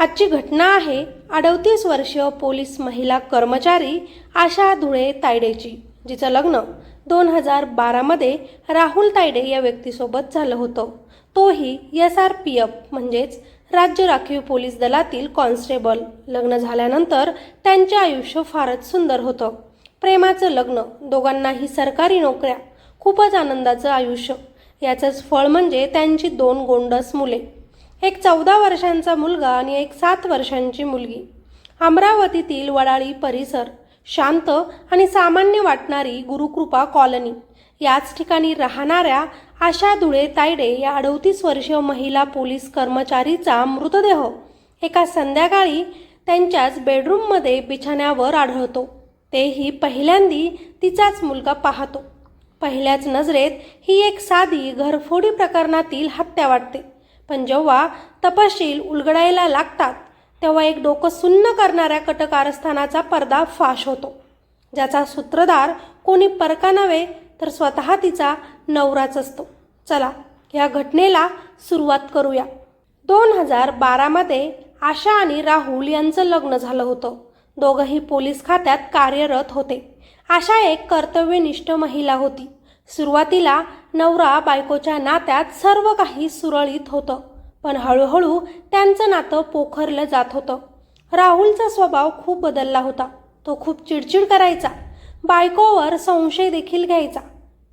आजची घटना आहे अडतीस वर्षीय पोलीस महिला कर्मचारी आशा धुळे तायडेची जिचं लग्न दोन हजार बारामध्ये राहुल तायडे या व्यक्तीसोबत झालं होतं. तोही एस आर पी एफ म्हणजेच राज्य राखीव पोलीस दलातील कॉन्स्टेबल. लग्न झाल्यानंतर त्यांचे आयुष्य फारच सुंदर होतं. प्रेमाचं लग्न दोघांनाही सरकारी नोकऱ्या खूपच आनंदाचं आयुष्य. याचंच फळ म्हणजे त्यांची दोन गोंडस मुले. एक चौदा वर्षांचा मुलगा आणि एक सात वर्षांची मुलगी. अमरावतीतील वडाळी परिसर शांत आणि सामान्य वाटणारी गुरुकृपा कॉलनी. याच ठिकाणी राहणाऱ्या आशा धुळे तायडे या अडतीस वर्षीय महिला पोलीस कर्मचारीचा मृतदेह एका संध्याकाळी त्यांच्याच बेडरूममध्ये बिछाण्यावर आढळतो. तेही पहिल्यांदी तिचाच मुलगा पाहतो. पहिल्याच नजरेत ही एक साधी घरफोडी प्रकरणातील हत्या वाटते. पण जेव्हा तपशील उलगडायला लागतात तेव्हा एक डोकं सुन्न करणाऱ्या कटकारस्थानाचा पर्दा फाश होतो. ज्याचा सूत्रधार कोणी परका नव्हे तर स्वतः तिचा नवराच असतो. चला या घटनेला सुरुवात करूया. दोन हजार बारामध्ये आशा आणि राहुल यांचं लग्न झालं होतं. दोघंही पोलीस खात्यात कार्यरत होते. आशा एक कर्तव्यनिष्ठ महिला होती. सुरुवातीला नवरा बायकोच्या नात्यात सर्व काही सुरळीत होतं. पण हळूहळू त्यांचं नातं पोखरलं जात होतं. राहुलचा स्वभाव खूप बदलला होता. तो खूप चिडचिड करायचा. बायकोवर संशय देखील घ्यायचा.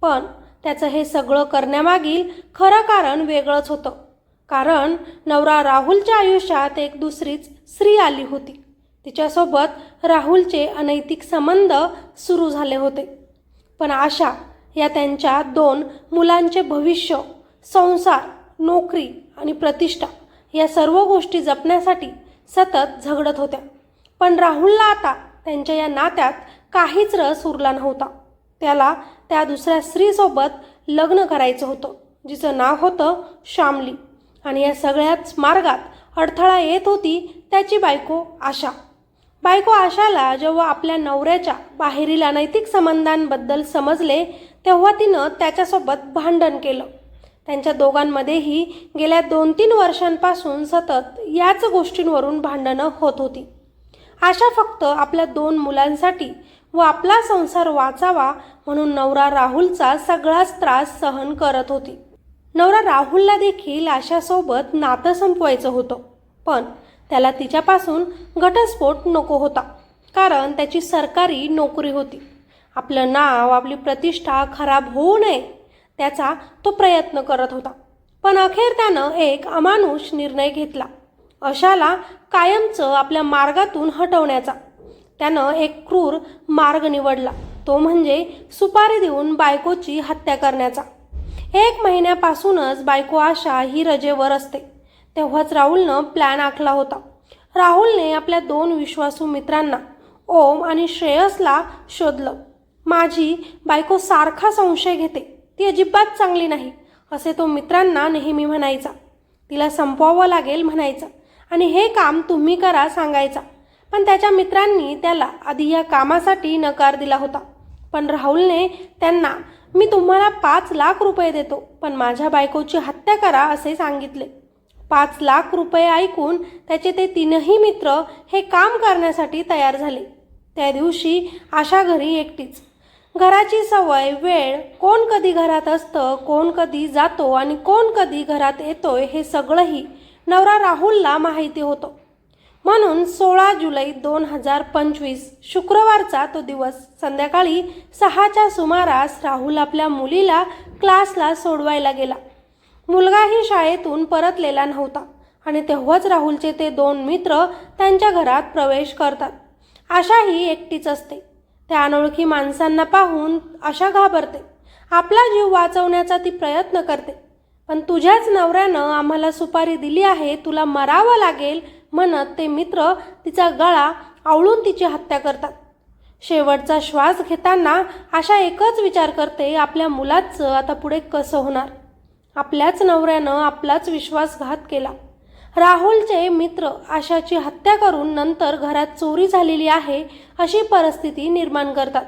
पण त्याचं हे सगळं करण्यामागील खरं कारण वेगळंच होतं. कारण नवरा राहुलच्या आयुष्यात एक दुसरीच स्त्री आली होती. तिच्यासोबत राहुलचे अनैतिक संबंध सुरू झाले होते. पण आशा या त्यांच्या दोन मुलांचे भविष्य संसार नोकरी आणि प्रतिष्ठा या सर्व गोष्टी जपण्यासाठी सतत झगडत होत्या. पण राहुलला आता त्यांच्या या नात्यात काहीच रस उरला नव्हता. त्याला त्या दुसऱ्या स्त्रीसोबत लग्न करायचं होतं जिचं नाव होतं श्यामली. आणि या सगळ्याच मार्गात अडथळा येत होती त्याची बायको आशा. बायको आशाला जेव्हा आपल्या नवऱ्याच्या बाहेरील अनैतिक संबंधांबद्दल समजले तेव्हा तिनं त्याच्यासोबत भांडण केलं. त्यांच्या दोघांमध्येही गेल्या दोन तीन वर्षांपासून सतत याच गोष्टींवरून भांडणं होत होती. आशा फक्त आपल्या दोन मुलांसाठी व आपला संसार वाचावा म्हणून नवरा राहुलचा सगळाच त्रास सहन करत होती. नवरा राहुलला देखील आशासोबत नातं संपवायचं होतं पण त्याला तिच्यापासून घटस्फोट नको होता कारण त्याची सरकारी नोकरी होती. आपलं नाव आपली प्रतिष्ठा खराब होऊ नये त्याचा तो प्रयत्न करत होता. पण अखेर त्यानं एक अमानुष निर्णय घेतला. अशाला कायमचं आपल्या मार्गातून हटवण्याचा. त्यानं एक क्रूर मार्ग निवडला. तो म्हणजे सुपारी देऊन बायकोची हत्या करण्याचा. एक महिन्यापासूनच बायको आशा ही रजेवर असते. तेव्हाच राहुलनं प्लॅन आखला होता. राहुलने आपल्या दोन विश्वासू मित्रांना ओम आणि श्रेयसला शोधलं. माझी बायको सारखा संशय घेते. ती अजिबात चांगली नाही असे तो मित्रांना नेहमी म्हणायचा. तिला संपवावं लागेल म्हणायचा. आणि हे काम तुम्ही करा सांगायचा. पण त्याच्या मित्रांनी त्याला आधी या कामासाठी नकार दिला होता. पण राहुलने त्यांना मी तुम्हाला पाच लाख रुपये देतो पण माझ्या बायकोची हत्या करा असे सांगितले. पाच लाख रुपये ऐकून त्याचे ते तीनही मित्र हे काम करण्यासाठी तयार झाले. त्या दिवशी आशा घरी एकटीच. घराची सवय वेळ कोण कधी घरात असतं कोण कधी जातो आणि कोण कधी घरात येतोय हे सगळंही नवरा राहुलला माहिती होतं. म्हणून सोळा जुलै दोन हजार पंचवीस शुक्रवारचा तो दिवस संध्याकाळी सहाच्या सुमारास राहुल आपल्या मुलीला क्लासला सोडवायला गेला. मुलगाही शाळेतून परतलेला नव्हता आणि तेव्हाच राहुलचे ते दोन मित्र त्यांच्या घरात प्रवेश करतात. आशाही एकटीच असते. त्या अनोळखी माणसांना पाहून अशा घाबरते. आपला जीव वाचवण्याचा ती प्रयत्न करते. पण तुझ्याच नवऱ्यानं आम्हाला सुपारी दिली आहे तुला मरावं लागेल म्हणत ते मित्र तिचा गळा आवळून तिची हत्या करतात. शेवटचा श्वास घेताना अशा एकच विचार करते आपल्या मुलाचं आता पुढे कसं होणार? आपल्याच नवऱ्यानं आपलाच विश्वासघात केला. राहुलचे मित्र आशाची हत्या करून नंतर घरात चोरी झालेली आहे अशी परिस्थिती निर्माण करतात.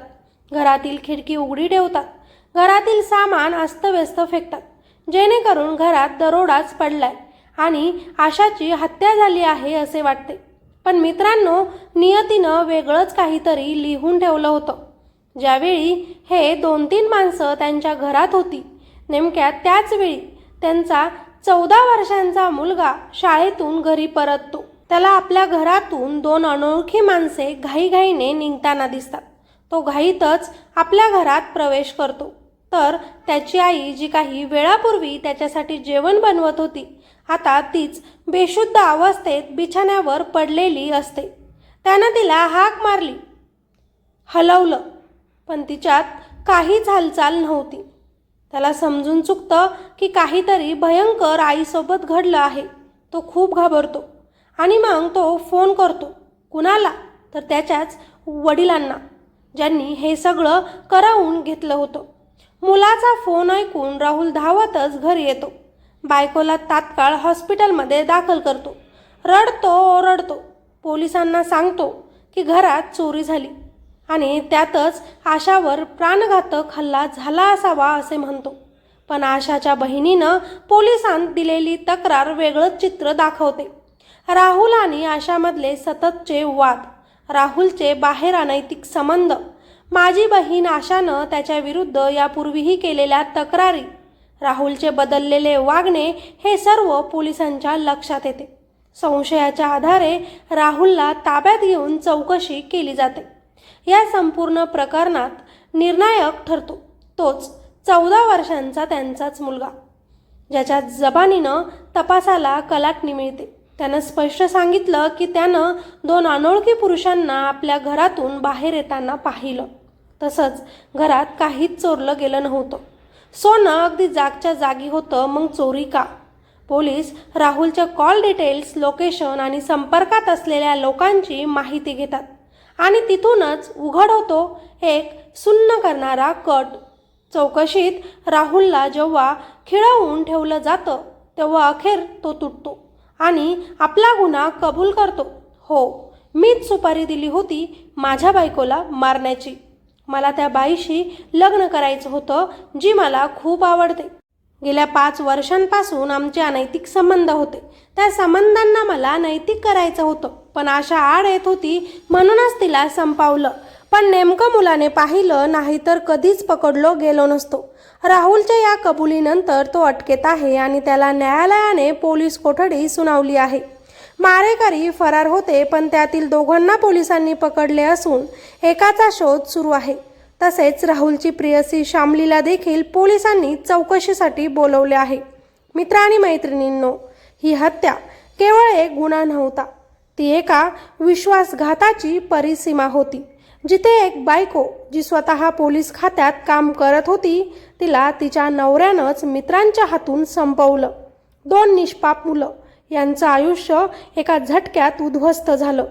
घरातील खिडकी उघडी ठेवतात. घरातील सामान अस्तव्यस्त फेकतात. जेणेकरून घरात दरोडाच पडलाय आणि आशाची हत्या झाली आहे असे वाटते. पण मित्रांनो नियतीनं वेगळंच काहीतरी लिहून ठेवलं होतं. ज्यावेळी हे दोन तीन माणसं त्यांच्या घरात होती नेमक्या त्याच वेळी त्यांचा चौदा वर्षांचा मुलगा शाळेतून घरी परततो. त्याला आपल्या घरातून दोन अनोळखी माणसे घाईघाईने निघताना दिसतात. तो घाईतच आपल्या घरात प्रवेश करतो. तर त्याची आई जी काही वेळापूर्वी त्याच्यासाठी जेवण बनवत होती आता तीच बेशुद्ध अवस्थेत बिछाण्यावर पडलेली असते. त्यानं तिला हाक मारली. हलवलं पण तिच्यात काहीच हालचाल नव्हती. त्याला समजून चुकतं की काहीतरी भयंकर आईसोबत घडलं आहे. तो खूप घाबरतो आणि मग तो फोन करतो. कुणाला? तर त्याच्याच वडिलांना ज्यांनी हे सगळं करावून घेतलं होतं. मुलाचा फोन ऐकून राहुल धावतच घरी येतो. बायकोला तात्काळ हॉस्पिटलमध्ये दाखल करतो. रडतो ओरडतो. पोलिसांना सांगतो की घरात चोरी झाली. आणि त्यातच आशावर प्राणघातक हल्ला झाला असावा असे म्हणतो. पण आशाच्या बहिणीनं पोलिसांत दिलेली तक्रार वेगळंच चित्र दाखवते. राहुल आणि आशामधले सततचे वाद राहुलचे बाहेर अनैतिक संबंध माझी बहीण आशानं त्याच्या विरुद्ध यापूर्वीही केलेल्या तक्रारी राहुलचे बदललेले वागणे हे सर्व पोलिसांच्या लक्षात येते. संशयाच्या आधारे राहुलला ताब्यात घेऊन चौकशी केली जाते. या संपूर्ण प्रकरणात निर्णायक ठरतो. तोच चौदा वर्षांचा त्यांचाच मुलगा. ज्याच्या जबानीनं तपासाला कलाटणी मिळते त्यानं स्पष्ट सांगितलं की त्यानं दोन अनोळखी पुरुषांना आपल्या घरातून बाहेर येताना पाहिलं. तसंच घरात काहीच चोरलं गेलं नव्हतं. सोनं अगदी जागच्या जागी होतं मग चोरी का? पोलीस राहुलच्या कॉल डिटेल्स लोकेशन आणि संपर्कात असलेल्या लोकांची माहिती घेतात. आणि तिथूनच उघड होतो एक सुन्न करणारा कट. चौकशीत राहुलला जेव्हा खिळवून ठेवलं जातं तेव्हा अखेर तो तुटतो आणि आपला गुन्हा कबूल करतो. हो मीच सुपारी दिली होती माझ्या बायकोला मारण्याची. मला त्या बाईशी लग्न करायचं होतं जी मला खूप आवडते. गेल्या पाच वर्षांपासून आमचे अनैतिक संबंध होते. त्या संबंधांना मला नैतिक करायचं होतं. पण आशा आड येत होती म्हणूनच तिला संपावलं. पण नेमकं मुलाने पाहिलं नाही तर कधीच पकडलो गेलो नसतो. राहुलच्या या कबुलीनंतर तो अटकेत आहे आणि त्याला न्यायालयाने पोलीस कोठडी सुनावली आहे. मारेकरी फरार होते पण त्यातील दोघांना पोलिसांनी पकडले असून एकाचा शोध सुरू आहे. तसेच राहुलची प्रियसी शामलीला देखील पोलिसांनी चौकशीसाठी बोलवले आहे. मित्र आणि मैत्रिणींनो ही हत्या केवळ एक गुन्हा नव्हता. ती एका विश्वासघाताची परिसीमा होती. जिथे एक बायको जी स्वतः पोलीस खात्यात काम करत होती तिला तिच्या नवऱ्यानंच मित्रांच्या हातून संपवलं. दोन निष्पाप मुलं. यांचं आयुष्य एका झटक्यात उद्ध्वस्त झालं.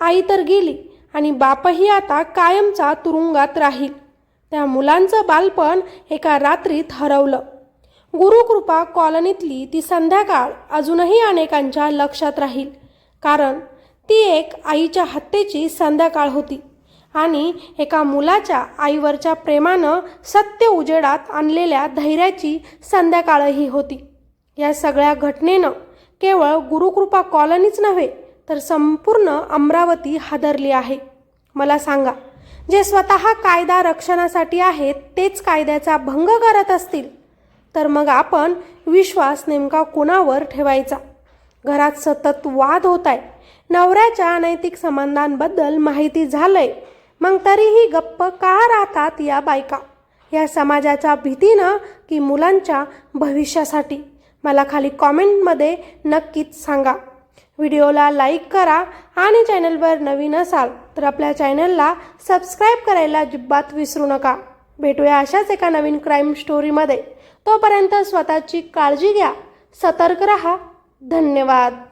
आई तर गेली आणि बापही आता कायमचा तुरुंगात राहील. त्या मुलांचं बालपण एका रात्रीत हरवलं. गुरुकृपा कॉलनीतली ती संध्याकाळ अजूनही अनेकांच्या लक्षात राहील. कारण ती एक आईच्या हत्येची संध्याकाळ होती आणि एका मुलाच्या आईवरच्या प्रेमानं सत्य उजेडात आणलेल्या धैर्याची संध्याकाळही होती. या सगळ्या घटनेनं केवळ गुरुकृपा कॉलनीच नव्हे तर संपूर्ण अमरावती हादरली आहे. मला सांगा जे स्वतः कायदा रक्षणासाठी आहेत तेच कायद्याचा भंग करत असतील? तर मग आपण विश्वास नेमका कुणावर ठेवायचा? घरात सतत वाद होत आहे. नवऱ्याच्या अनैतिक संबंधांबद्दल माहिती झालंय. मग तरीही गप्प का राहतात या बायका? या समाजाच्या भीतीनं की मुलांच्या भविष्यासाठी? मला खाली कॉमेंटमध्ये नक्कीच सांगा. व्हिडिओला लाईक करा आणि चॅनलवर नवीन असाल तर आपल्या चॅनलला सबस्क्राईब करायला अजिबात विसरू नका. भेटूया अशाच एका नवीन क्राईम स्टोरीमध्ये. तोपर्यंत स्वतःची काळजी घ्या सतर्क रहा धन्यवाद.